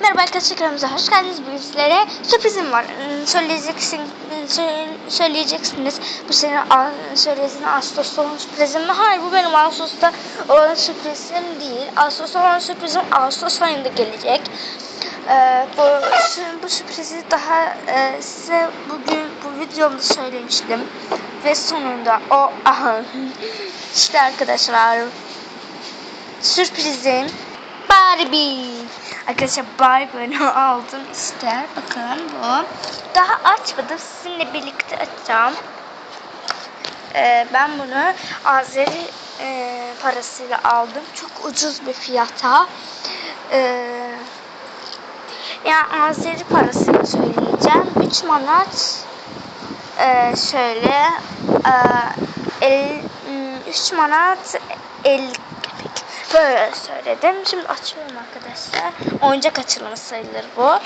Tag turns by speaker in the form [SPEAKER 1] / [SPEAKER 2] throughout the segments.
[SPEAKER 1] Merhaba arkadaşlar kanalımıza hoş geldiniz. Bugün sizlere sürprizim var. Hmm, Söyleyeceksin, sö- söyleyeceksiniz. Bu senin söylediğin Ağustos'ta olan sürprizim mi? Hayır bu benim Ağustos'ta olan sürprizim değil. Ağustos'ta olan sürprizim Ağustos ayında gelecek. Ee, bu, bu sürprizi daha e, size bugün bu videomda söylemiştim. Ve sonunda o aha işte arkadaşlar sürprizim Barbie. Arkadaşlar Barbie'ni aldım işte. Bakın bu. Daha açmadım. Sizinle birlikte açacağım. Ee, ben bunu Azeri e, parasıyla aldım. Çok ucuz bir fiyata. Ee, yani Azeri parasıyla söyleyeceğim. 3 manat e, şöyle e, 3 manat 50 köpek. Böyle söyledim. Şimdi açıyorum arkadaşlar. Oyuncak açılımı sayılır bu.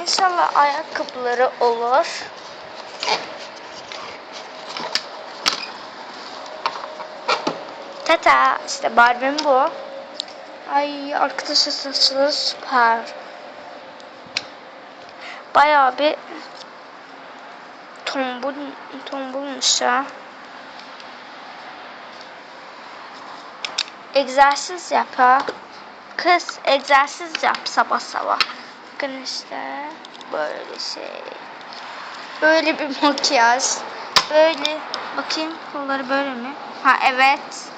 [SPEAKER 1] İnşallah ayakkabıları olur. Tata işte Barbie'm bu. Ay arkadaşlar saçları süper. Bayağı bir tombul tombulmuş ya. Egzersiz yap. Kız egzersiz yap sabah sabah. Bakın işte böyle şey. Böyle bir makyaj. Böyle bakayım kolları böyle mi? Ha evet.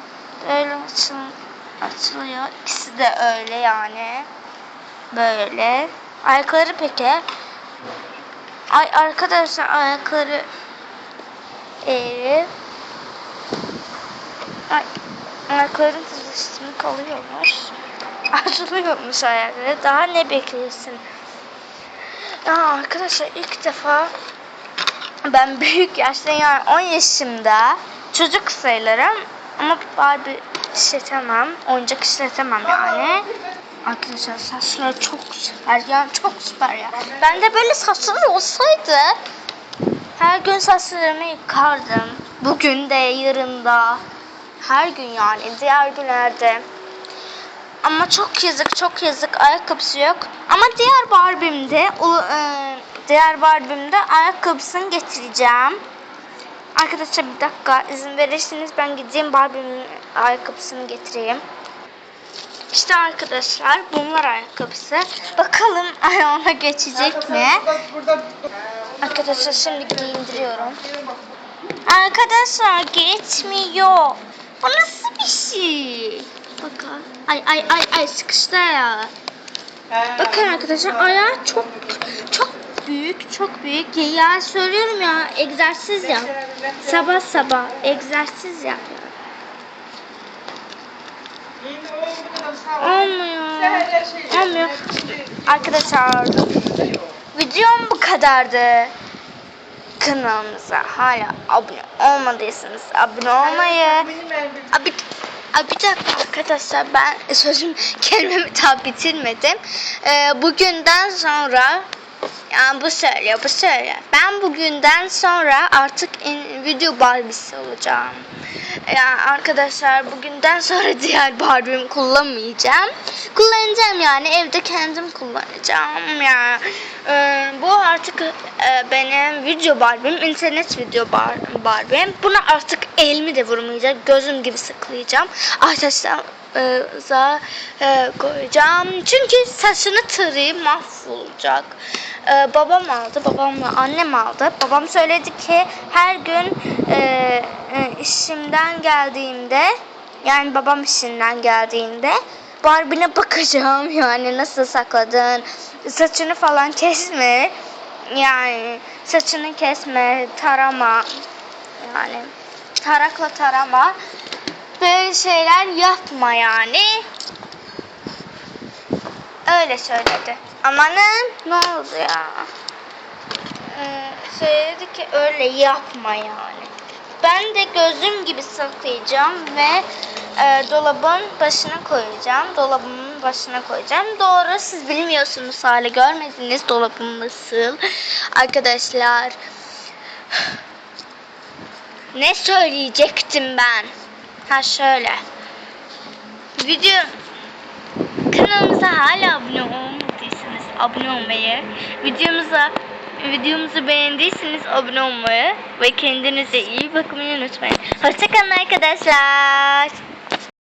[SPEAKER 1] Böyle açıl açılıyor. İkisi de öyle yani. Böyle. Ayakları peki? Ay arkadaşlar ayakları eğri. Ay ayakların üstüne kalıyorlar. Açılıyormuş ayakları. Daha ne bekliyorsun? Ya arkadaşlar ilk defa ben büyük yaşta yani 10 yaşımda çocuk sayılırım ama Barbie işletemem. Oyuncak işletemem yani. Arkadaşlar saçlar çok süper yani çok süper ya. Ben de böyle saçlar olsaydı her gün saçlarımı yıkardım. Bugün de yarın da. Her gün yani diğer günlerde. Ama çok yazık çok yazık ayakkabısı yok. Ama diğer Barbie'mde e, diğer Barbie'mde ayakkabısını getireceğim. Arkadaşlar bir dakika izin verirseniz ben gideyim Barbie'min ayakkabısını getireyim. İşte arkadaşlar bunlar ayakkabısı. Bakalım ayağına geçecek mi? Arkadaşlar şimdi giyindiriyorum. Arkadaşlar geçmiyor. Bu nasıl bir şey? Bakın. Ay ay ay ay sıkıştı ya. Bakın arkadaşlar ayağı çok çok büyük çok büyük. Ya söylüyorum ya egzersiz yap. Sabah sabah egzersiz yap. Olmuyor. Olmuyor. Arkadaşlar videom bu kadardı. Kanalımıza hala abone olmadıysanız abone olmayı. Abi, abi bir dakika arkadaşlar ben sözüm kelimemi daha bitirmedim. Ee, bugünden sonra yani bu söylüyor bu söylüyor. Ben bugünden sonra artık in, video Barbie'si olacağım. Yani arkadaşlar bugünden sonra diğer Barbie'mi kullanmayacağım. Kullanacağım yani evde kendim kullanacağım ya. Ee, bu artık e, benim video Barbie'm, internet video bar, Barbie'm. Buna artık elimi de vurmayacak, gözüm gibi sıklayacağım. Arkadaşlar e, za e, koyacağım. Çünkü saçını tırayım mahvolacak. E, babam aldı, babamla annem aldı. Babam söyledi ki her gün e, e, işimden geldiğimde yani babam işinden geldiğinde Barbie'ne bakacağım. Yani nasıl sakladın saçını falan kesme. Yani saçını kesme tarama. Yani tarakla tarama. Böyle şeyler yapma yani. Öyle söyledi amanın ne oldu ya ee, söyledi ki öyle yapma yani ben de gözüm gibi saklayacağım ve e, dolabın başına koyacağım. Dolabımın başına koyacağım. Doğru siz bilmiyorsunuz hale görmediniz dolabım nasıl. Arkadaşlar ne söyleyecektim ben? Ha şöyle. video kanalımıza hala abone olmadıysanız abone olmayı, videomuza videomuzu beğendiyseniz abone olmayı ve kendinize iyi bakmayı unutmayın. Hoşçakalın arkadaşlar.